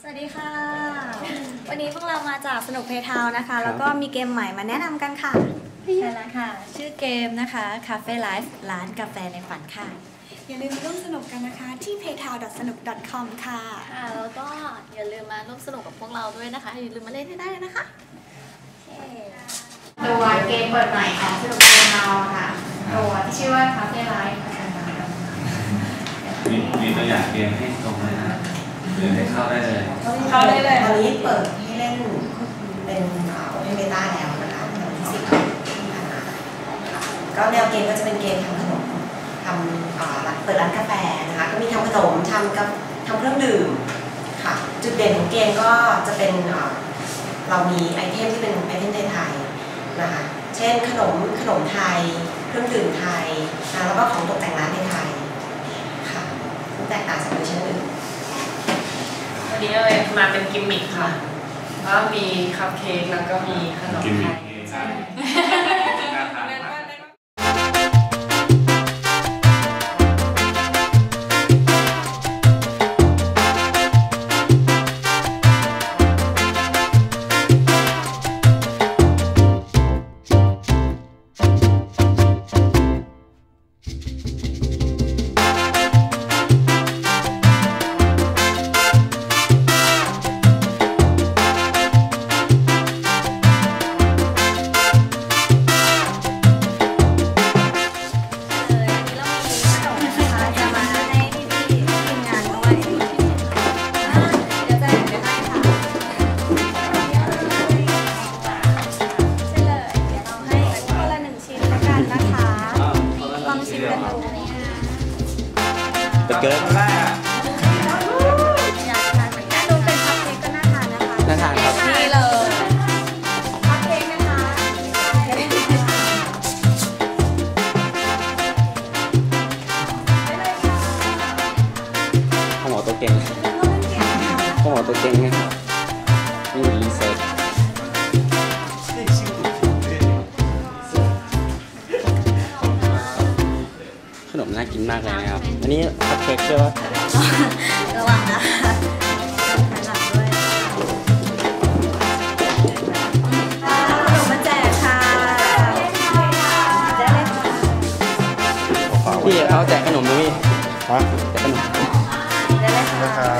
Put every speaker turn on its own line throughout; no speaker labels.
สวัสดีค่ะ วันนี้พวกเรามาจากสนุกเพทาวนะคะ แล้วก็มีเกมใหม่มาแนะนำกันค่ะ
ใช่แล้วค่ะ ชื่อเกมนะคะ Cafe Life ร้านกาแฟในฝันค่ะ
อย่าลืมมาร่วมสนุกกันนะคะ ที่ paytown.sanuk.com ค่ะ
ค่ะ แล้วก็อย่าลืมมาร่วมสนุกกับพวกเราด้วยนะคะ อย่าลืมมาเล่นให้ได้นะคะ
ตัวเกมเปิดใหม่ของสนุกเกมเราค่ะตัวที่ชื่อว่า Cafe Life
มีมีตัวอย่างเกมให้ชมไหมนะหรือ ให้เข้าได้เลย
เข้าได้เลย
ตอนนี้เปิดให้เล่นเป็นเอ่อเล่นเบต้าแล้วนะคะในวันที่สิบที่ผ่านมาค่ะก็แนวเกมก็จะเป็นเกมทำขนมทำเอ่อร้านเปิดร้านกาแฟนะคะก็มีทำขนมทำกับทำเครื่องดื่มค่ะจุดเด่นของเกมก็จะเป็นเอ่อเรามีไอเทมที่เป็นไอเทมไทยๆนะคะเช่นขนมขนมไทยเครื่องดื่มไทยนะแล้วก็ของตกแต่งร้านไทยๆค่ะซึ่งแตกต่างจากเว อร์ชันอื่น
วันนี้เลยมาเป็นกิมมิคค่ะก็มีคัพเค้กแล้วก็มีขนม
กิน
ไท
มี
ย
ใช่น่าทานมาก
เลย กิด
แรก
อยากทานเหมือนกันดูเป็นคัพเค้กก็น่าทานนะคะ
น่าทานครับ
นี่เลยคัพเค้กนะคะ
ข้าวหมอตัวเก่งข้าวหมอตัวเก่งนะครับ กินมากเลยนะครับ อันนี้คัพเค้กใช่ปะ
ระวังนะคะหันหลังด้วยค่ะขนมมาแจกค่ะได้เลยค่ะ
พี่เขาแจกขนมนะพี่ฮะแจกขนม
ได้เลยค่ะ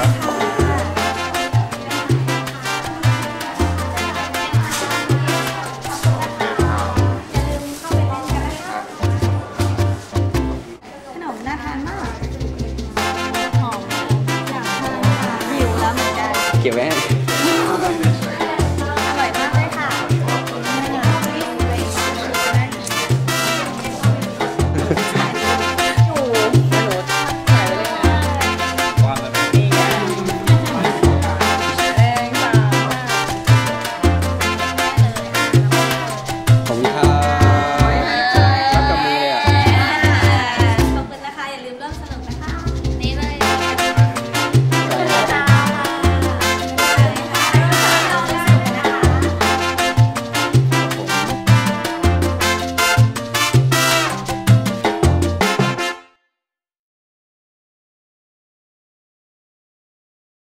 น่าทานมากหอมอยากทานค่ะหิวแล้วเหมือนกัน
เก็บไว้